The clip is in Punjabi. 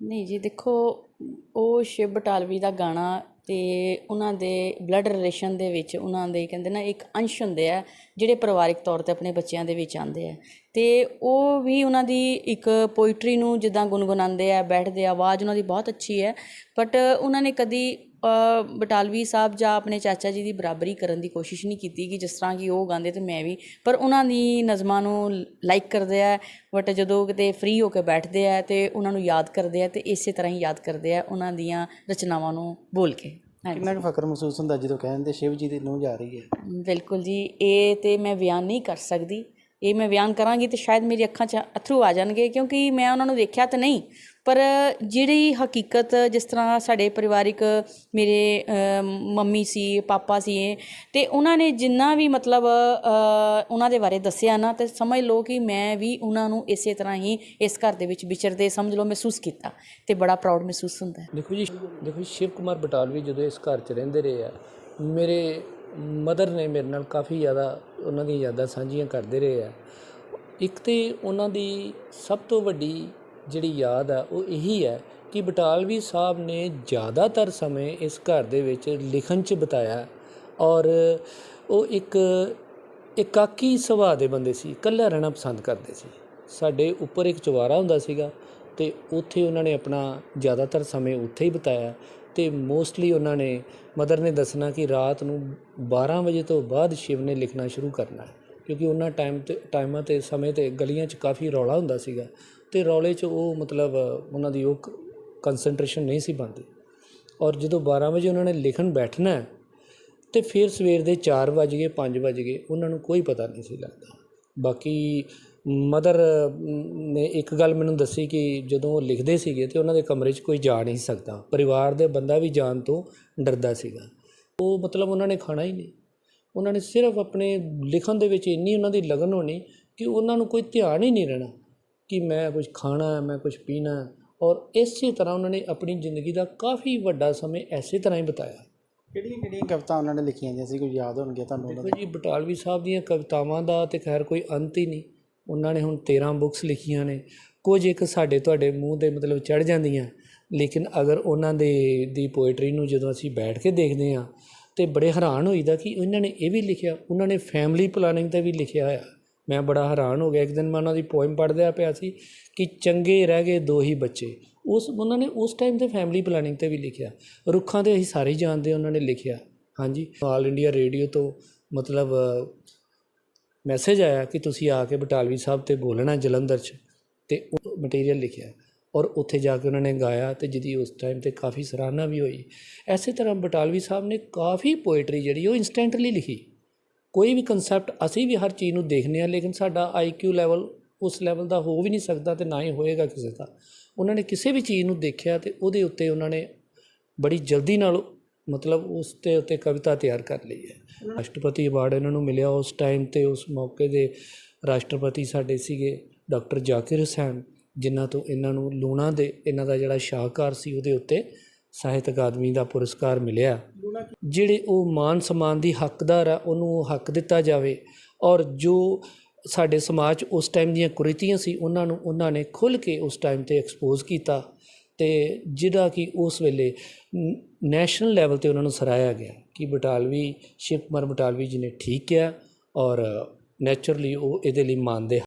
ਨਹੀਂ ਜੀ, ਦੇਖੋ, ਉਹ ਸ਼ਿਵ ਬਟਾਲਵੀ ਦਾ ਗਾਣਾ ਅਤੇ ਉਹਨਾਂ ਦੇ ਬਲੱਡ ਰਿਲੇਸ਼ਨ ਦੇ ਵਿੱਚ ਉਹਨਾਂ ਦੇ ਕਹਿੰਦੇ ਨਾ ਇੱਕ ਅੰਸ਼ ਹੁੰਦੇ ਆ, ਜਿਹੜੇ ਪਰਿਵਾਰਿਕ ਤੌਰ ਤੇ ਆਪਣੇ ਬੱਚਿਆਂ ਦੇ ਵਿੱਚ ਆਉਂਦੇ ਆ। ਤੇ ਉਹ ਵੀ ਉਹਨਾਂ ਦੀ ਇੱਕ ਪੋਇਟਰੀ ਨੂੰ ਜਿੱਦਾਂ ਗੁੰਗੁਣਾਉਂਦੇ ਆ, ਬੈਠਦੇ ਆ, ਆਵਾਜ਼ ਉਹਨਾਂ ਦੀ ਬਹੁਤ ਅੱਛੀ ਹੈ ਬਟ ਉਹਨਾਂ ਨੇ ਕਦੀ ਬਟਾਲਵੀ ਸਾਹਿਬ ਜਾਂ ਆਪਣੇ ਚਾਚਾ ਜੀ ਦੀ ਬਰਾਬਰੀ ਕਰਨ ਦੀ ਕੋਸ਼ਿਸ਼ ਨਹੀਂ ਕੀਤੀ ਕਿ ਜਿਸ ਤਰ੍ਹਾਂ ਕਿ ਉਹ ਗਾਉਂਦੇ ਤੇ ਮੈਂ ਵੀ ਪਰ ਉਹਨਾਂ ਦੀ ਨਜ਼ਮਾਂ ਨੂੰ ਲਾਈਕ ਕਰਦੇ ਆ ਬਟ ਜਦੋਂ ਕਿਤੇ ਫ੍ਰੀ ਹੋ ਕੇ ਬੈਠਦੇ ਆ ਤੇ ਉਹਨਾਂ ਨੂੰ ਯਾਦ ਕਰਦੇ ਆ ਤੇ ਇਸੇ ਤਰ੍ਹਾਂ ਹੀ ਯਾਦ ਕਰਦੇ ਆ ਉਹਨਾਂ ਦੀਆਂ ਰਚਨਾਵਾਂ ਨੂੰ ਬੋਲ ਕੇ। ਕਿੰਨਾ ਕੁ ਫਖਰ ਮਹਿਸੂਸ ਹੁੰਦਾ ਜਦੋਂ ਕਹਿੰਦੇ ਸ਼ਿਵ ਜੀ ਦੀ ਨੂੰਹ ਜਾ ਰਹੀ ਹੈ। ਬਿਲਕੁਲ ਜੀ ਇਹ ਤੇ ਮੈਂ ਬਿਆਨ ਨਹੀਂ ਕਰ ਸਕਦੀ। ਇਹ ਮੈਂ ਬਿਆਨ ਕਰਾਂਗੀ ਤੇ ਸ਼ਾਇਦ ਮੇਰੀ ਅੱਖਾਂ 'ਚ ਅਥਰੂ ਆ ਜਾਣਗੇ ਕਿਉਂਕਿ ਮੈਂ ਉਹਨਾਂ ਨੂੰ ਦੇਖਿਆ ਤਾਂ ਨਹੀਂ ਪਰ ਜਿਹੜੀ ਹਕੀਕਤ ਜਿਸ ਤਰ੍ਹਾਂ ਸਾਡੇ ਪਰਿਵਾਰਿਕ ਮੇਰੇ ਮੰਮੀ ਸੀ, ਪਾਪਾ ਸੀ ਇਹ, ਤੇ ਉਹਨਾਂ ਨੇ ਜਿੰਨਾ ਵੀ ਮਤਲਬ ਉਹਨਾਂ ਦੇ ਬਾਰੇ ਦੱਸਿਆ ਨਾ, ਤੇ ਸਮਝ ਲਓ ਕਿ ਮੈਂ ਵੀ ਉਹਨਾਂ ਨੂੰ ਇਸੇ ਤਰ੍ਹਾਂ ਹੀ ਇਸ ਘਰ ਦੇ ਵਿੱਚ ਵਿਚਰਦੇ ਸਮਝ ਲਓ ਮਹਿਸੂਸ ਕੀਤਾ ਤੇ ਬੜਾ ਪ੍ਰਾਊਡ ਮਹਿਸੂਸ ਹੁੰਦਾ ਹੈ। ਦੇਖੋ ਜੀ ਦੇਖੋ ਜੀ, ਸ਼ਿਵ ਕੁਮਾਰ ਬਟਾਲਵੀ ਜਦੋਂ ਇਸ ਘਰ 'ਚ ਰਹਿੰਦੇ ਰਹੇ ਆ, ਮੇਰੇ ਮਦਰ ਨੇ ਮੇਰੇ ਨਾਲ ਕਾਫੀ ਜ਼ਿਆਦਾ ਉਹਨਾਂ ਦੀਆਂ ਯਾਦਾਂ ਸਾਂਝੀਆਂ ਕਰਦੇ ਰਹੇ ਆ। ਇੱਕ ਤੇ ਉਹਨਾਂ ਦੀ ਸਭ ਤੋਂ ਵੱਡੀ ਜਿਹੜੀ ਯਾਦ ਆ, ਉਹ ਇਹੀ ਹੈ ਕਿ ਬਟਾਲਵੀ ਸਾਹਿਬ ਨੇ ਜ਼ਿਆਦਾਤਰ ਸਮੇਂ ਇਸ ਘਰ ਦੇ ਵਿੱਚ ਲਿਖਣ 'ਚ ਬਿਤਾਇਆ ਔਰ ਉਹ ਇੱਕ ਇਕਾਕੀ ਸੁਭਾਅ ਦੇ ਬੰਦੇ ਸੀ, ਇਕੱਲਾ ਰਹਿਣਾ ਪਸੰਦ ਕਰਦੇ ਸੀ। ਸਾਡੇ ਉੱਪਰ ਇੱਕ ਚੁਬਾਰਾ ਹੁੰਦਾ ਸੀਗਾ ਤੇ ਉੱਥੇ ਉਹਨਾਂ ਨੇ ਆਪਣਾ ਜ਼ਿਆਦਾਤਰ ਸਮੇਂ ਉੱਥੇ ਹੀ ਬਿਤਾਇਆ ਤੇ ਮੋਸਟਲੀ ਉਹਨਾਂ ਨੇ ਮਦਰ ਨੇ ਦੱਸਣਾ ਕਿ ਰਾਤ ਨੂੰ 12 ਵਜੇ ਤੋਂ ਬਾਅਦ ਸ਼ਿਵ ਨੇ ਲਿਖਣਾ ਸ਼ੁਰੂ ਕਰਨਾ, ਕਿਉਂਕਿ ਉਹਨਾਂ ਟਾਈਮ ਤੇ, ਟਾਈਮਾਂ ਤੇ, ਸਮੇਂ ਤੇ ਗਲੀਆਂ 'ਚ ਕਾਫੀ ਰੌਲਾ ਹੁੰਦਾ ਸੀਗਾ। ਤੇ ਰੌਲੇ 'ਚ ਉਹ ਮਤਲਬ ਉਹਨਾਂ ਦੀ ਉਹ ਕਨਸੈਂਟਰੇਸ਼ਨ ਨਹੀਂ ਸੀ ਬਣਦੀ। ਔਰ ਜਦੋਂ 12 ਵਜੇ ਉਹਨਾਂ ਨੇ ਲਿਖਣ ਬੈਠਣਾ ਹੈ, ਤੇ ਫਿਰ ਸਵੇਰ ਦੇ 4 ਵਜ ਗਏ 5 ਵਜ ਗਏ ਉਹਨਾਂ ਨੂੰ ਕੋਈ ਪਤਾ ਨਹੀਂ ਸੀ ਲੱਗਦਾ। ਬਾਕੀ ਮਦਰ ਨੇ ਇੱਕ ਗੱਲ ਮੈਨੂੰ ਦੱਸੀ ਕਿ ਜਦੋਂ ਉਹ ਲਿਖਦੇ ਸੀਗੇ ਤੇ ਉਹਨਾਂ ਦੇ ਕਮਰੇ 'ਚ ਕੋਈ ਜਾ ਨਹੀਂ ਸਕਦਾ। ਪਰਿਵਾਰ ਦੇ ਬੰਦਾ ਵੀ ਜਾਣ ਤੋਂ ਡਰਦਾ ਸੀਗਾ। ਉਹ ਮਤਲਬ ਉਹਨਾਂ ਨੇ ਖਾਣਾ ਹੀ ਨਹੀਂ। ਉਹਨਾਂ ਨੇ ਸਿਰਫ ਆਪਣੇ ਲਿਖਣ ਦੇ ਵਿੱਚ ਇੰਨੀ ਉਹਨਾਂ ਦੀ ਲਗਨ ਹੋਣੀ ਕਿ ਉਹਨਾਂ ਨੂੰ ਕੋਈ ਧਿਆਨ ਹੀ ਨਹੀਂ ਰਹਿਣਾ। ਕਿ ਮੈਂ ਕੁਝ ਖਾਣਾ ਹੈ ਮੈਂ ਕੁਝ ਪੀਣਾ ਹੈ। ਔਰ ਇਸੇ ਤਰ੍ਹਾਂ ਉਹਨਾਂ ਨੇ ਆਪਣੀ ਜ਼ਿੰਦਗੀ ਦਾ ਕਾਫੀ ਵੱਡਾ ਸਮੇਂ ਐਸੇ ਤਰ੍ਹਾਂ ਹੀ ਬਿਤਾਇਆ। ਕਿਹੜੀਆਂ ਕਿਹੜੀਆਂ ਕਵਿਤਾ ਉਹਨਾਂ ਨੇ ਲਿਖੀਆਂ ਜਾਂ ਸੀ? ਕੋਈ ਯਾਦ ਹੋਣਗੇ ਤੁਹਾਨੂੰ ਉਹਨਾਂ ਦੇਖੋ ਜੀ ਬਟਾਲਵੀ ਸਾਹਿਬ ਦੀਆਂ ਕਵਿਤਾਵਾਂ ਦਾ ਤੇ ਖੈਰ ਕੋਈ ਅੰਤ ਹੀ ਨਹੀਂ। ਉਹਨਾਂ ਨੇ ਹੁਣ 13 ਬੁੱਕਸ ਲਿਖੀਆਂ ਨੇ। ਕੁਝ ਇੱਕ ਸਾਡੇ ਤੁਹਾਡੇ ਮੂੰਹ ਤੇ ਮਤਲਬ ਚੜ ਜਾਂਦੀਆਂ। ਲੇਕਿਨ ਅਗਰ ਉਹਨਾਂ ਦੇ ਦੀ ਪੋਇਟਰੀ ਨੂੰ ਜਦੋਂ ਅਸੀਂ ਬੈਠ ਕੇ ਦੇਖਦੇ ਹਾਂ ਤੇ ਬੜੇ ਹੈਰਾਨ ਹੋਈਦਾ ਕਿ ਉਹਨਾਂ ਨੇ ਇਹ ਵੀ ਲਿਖਿਆ ਉਹਨਾਂ ਨੇ ਫੈਮਿਲੀ ਪਲਾਨਿੰਗ ਤੇ ਵੀ ਲਿਖਿਆ ਹੋਇਆ। ਮੈਂ ਬੜਾ ਹੈਰਾਨ ਹੋ ਗਿਆ। ਇੱਕ ਦਿਨ ਮੈਂ ਉਹਨਾਂ ਦੀ ਪੋਇਮ ਪੜ੍ਹਦਿਆ ਪਿਆ ਸੀ ਕਿ ਚੰਗੇ ਰਹਿ ਗਏ ਦੋ ਹੀ ਬੱਚੇ। ਉਸ ਉਹਨਾਂ ਨੇ ਉਸ ਟਾਈਮ ਤੇ ਫੈਮਿਲੀ ਪਲੈਨਿੰਗ ਤੇ ਵੀ ਲਿਖਿਆ। ਰੁੱਖਾਂ ਤੇ ਅਸੀਂ ਸਾਰੇ ਜਾਣਦੇ ਉਹਨਾਂ ਨੇ ਲਿਖਿਆ। ਹਾਂਜੀ। ਆਲ ਇੰਡੀਆ ਰੇਡੀਓ ਤੋਂ ਮਤਲਬ ਮੈਸੇਜ ਆਇਆ ਕਿ ਤੁਸੀਂ ਆ ਕੇ ਬਟਾਲਵੀ ਸਾਹਿਬ ਤੇ ਬੋਲਣਾ ਜਲੰਧਰ 'ਚ। ਤੇ ਉਹ ਮਟੀਰੀਅਲ ਲਿਖਿਆ। ਔਰ ਉੱਥੇ ਜਾ ਕੇ ਉਹਨਾਂ ਨੇ ਗਾਇਆ ਤੇ ਜਿਹਦੀ ਉਸ ਟਾਈਮ ਤੇ ਕਾਫੀ ਸਰਾਹਨਾ ਵੀ ਹੋਈ। ਐਸੇ ਤਰ੍ਹਾਂ ਬਟਾਲਵੀ ਸਾਹਿਬ ਨੇ ਕਾਫੀ ਪੋਇਟਰੀ ਜਿਹੜੀ ਉਹ ਇਨਸਟੈਂਟਲੀ ਲਿਖੀ। ਕੋਈ ਵੀ ਕਨਸੈਪਟ ਅਸੀਂ ਵੀ ਹਰ ਚੀਜ਼ ਨੂੰ ਦੇਖਦੇ ਹਾਂ, ਲੇਕਿਨ ਸਾਡਾ ਆਈਕਿਊ ਲੈਵਲ ਉਸ ਲੈਵਲ ਦਾ ਹੋ ਵੀ ਨਹੀਂ ਸਕਦਾ ਤੇ ਨਾ ਹੀ ਹੋਏਗਾ ਕਿਸੇ ਦਾ। ਉਹਨਾਂ ਨੇ ਕਿਸੇ ਵੀ ਚੀਜ਼ ਨੂੰ ਦੇਖਿਆ ਤੇ ਉਹਦੇ ਉੱਤੇ ਉਹਨਾਂ ਨੇ ਬੜੀ ਜਲਦੀ ਨਾਲ ਮਤਲਬ ਉਸ ਤੇ ਉੱਤੇ ਕਵਿਤਾ ਤਿਆਰ ਕਰ ਲਈ ਹੈ। ਰਾਸ਼ਟਰਪਤੀ ਅਵਾਰਡ ਇਹਨਾਂ ਨੂੰ ਮਿਲਿਆ ਉਸ ਟਾਈਮ ਤੇ ਉਸ ਮੌਕੇ ਦੇ ਰਾਸ਼ਟਰਪਤੀ ਸਾਡੇ ਸੀਗੇ ਡਾਕਟਰ ਜ਼ਾਕਿਰ ਹੁਸੈਨ, ਜਿਨ੍ਹਾਂ ਤੋਂ ਇਹਨਾਂ ਨੂੰ ਲੂਣਾ ਦੇ, ਇਹਨਾਂ ਦਾ ਜਿਹੜਾ ਸ਼ਾਹਕਾਰ ਸੀ ਉਹਦੇ ਉੱਤੇ ਸਾਹਿਤ ਅਕਾਦਮੀ ਦਾ ਪੁਰਸਕਾਰ ਮਿਲਿਆ। ਜਿਹੜੇ ਉਹ ਮਾਨ ਸਮਾਨ ਦੀ ਹੱਕਦਾਰ ਆ, ਉਹਨੂੰ ਉਹ ਹੱਕ ਦਿੱਤਾ ਜਾਵੇ। ਔਰ ਜੋ ਸਾਡੇ ਸਮਾਜ 'ਚ ਉਸ ਟਾਈਮ ਦੀਆਂ ਕੁਰੀਤੀਆਂ ਸੀ, ਉਹਨਾਂ ਨੂੰ ਉਹਨਾਂ ਨੇ ਖੁੱਲ੍ਹ ਕੇ ਉਸ ਟਾਈਮ ਤੇ ਐਕਸਪੋਜ਼ ਕੀਤਾ ਤੇ ਜਿਹੜਾ ਕਿ ਉਸ ਵੇਲੇ ਨੈਸ਼ਨਲ ਲੈਵਲ ਤੇ ਉਹਨਾਂ ਨੂੰ ਸਰਾਇਆ ਗਿਆ ਕਿ ਬਟਾਲਵੀ, ਸ਼ਿਵ ਕੁਮਾਰ ਬਟਾਲਵੀ ਜੀ ਨੇ ਠੀਕ ਕਿਹਾ ਔਰ ਨੈਚੁਰਲੀ ਉਹ ਇਹਦੇ ਲਈ ਮੰਨਦੇ